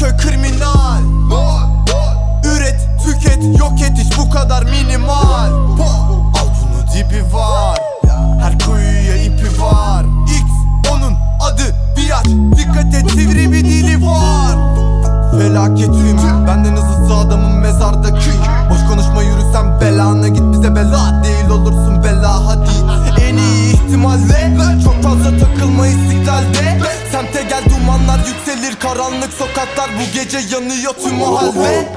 Karaköy kriminal. Üret, tüket, yok et iş bu kadar minimal. Al bunu dibi var. Her kuyuya ipi var. X onun adı biat Dikkat et sivri bir dili var. Felaket üm Benden hızlısı adamın mezarda kük Boş konuşma yürüsen belana git. Bize bela Değil olursun bela hadi. En iyi ihtimalle Çok fazla takılma istiklalde. Semte gel dumanlar yükselir Karanlık sokaklar bu gece yanıyor tüm mahalle.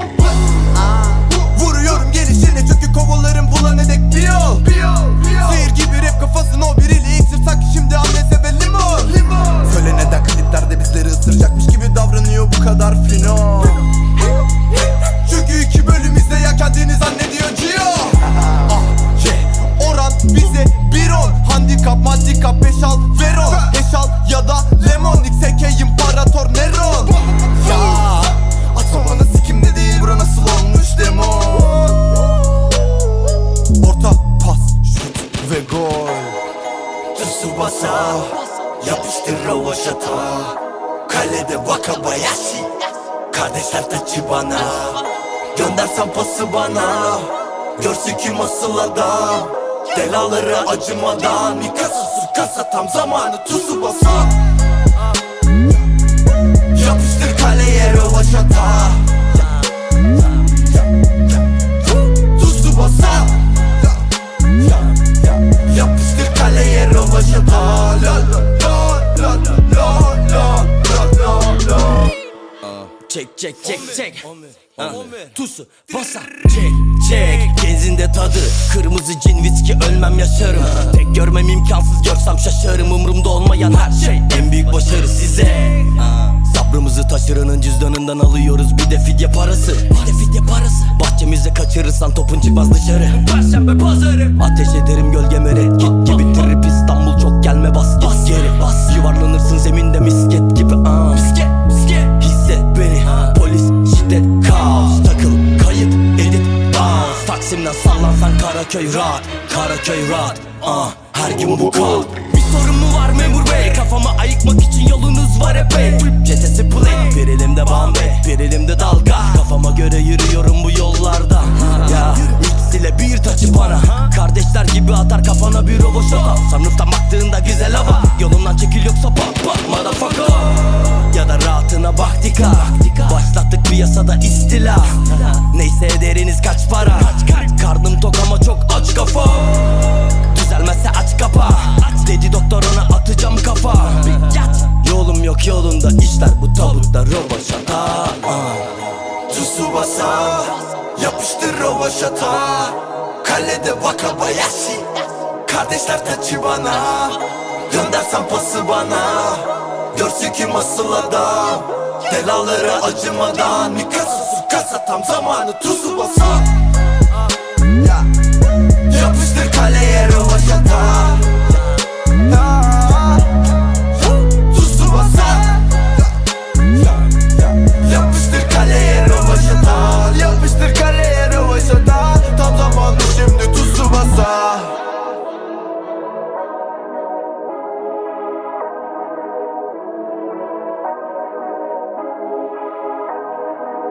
Vuruyorum gelişine çünkü kovalarım bulana dek bir yol gibi rap Tsubasa Yapıştır Ravaşata Kalede Wakabayashi Kardeşler taçı bana Göndersen pası bana Görsün kim asıl adam Delaları acımadan Mikasa Tsukasa tam zamanı Tsubasa Yapıştır Çek çek çek çek. Tusu basa çek çek. Genzinde tadı Kırmızı cin viski ölmem yaşarım. Tek görmem imkansız görsem şaşarım. Umrumda olmayan her şey. En büyük başarı size. Sabrımızı taşıranın cüzdanından alıyoruz. Bir de fidye parası. Bir de fidye parası. Bahçemize kaçırırsan topun çıkmaz dışarı. Perşembe pazarı. Ateş ederim gölgeme red git gibi Trip İstanbul çok gelme bas git geri. Yuvarlanırsın zeminde misket Taksim'den sallansan Karaköy rahat Karaköy rahat. Ah, Her gün bu kal. Bir sorun mu var memur bey? Kafamı ayıkmak için yolunuz var epey. Çetesi play Bir elimde Bombay Bir elimde dalga hasta rovaşata Tsubasa yapıştır rovaşata Kalede Wakabayashi Kardeşler Tachibana Göndersen pası bana Görsün ki masıl adam. Delalara acımadan Mikasa su kasa tam zamanı Tsubasa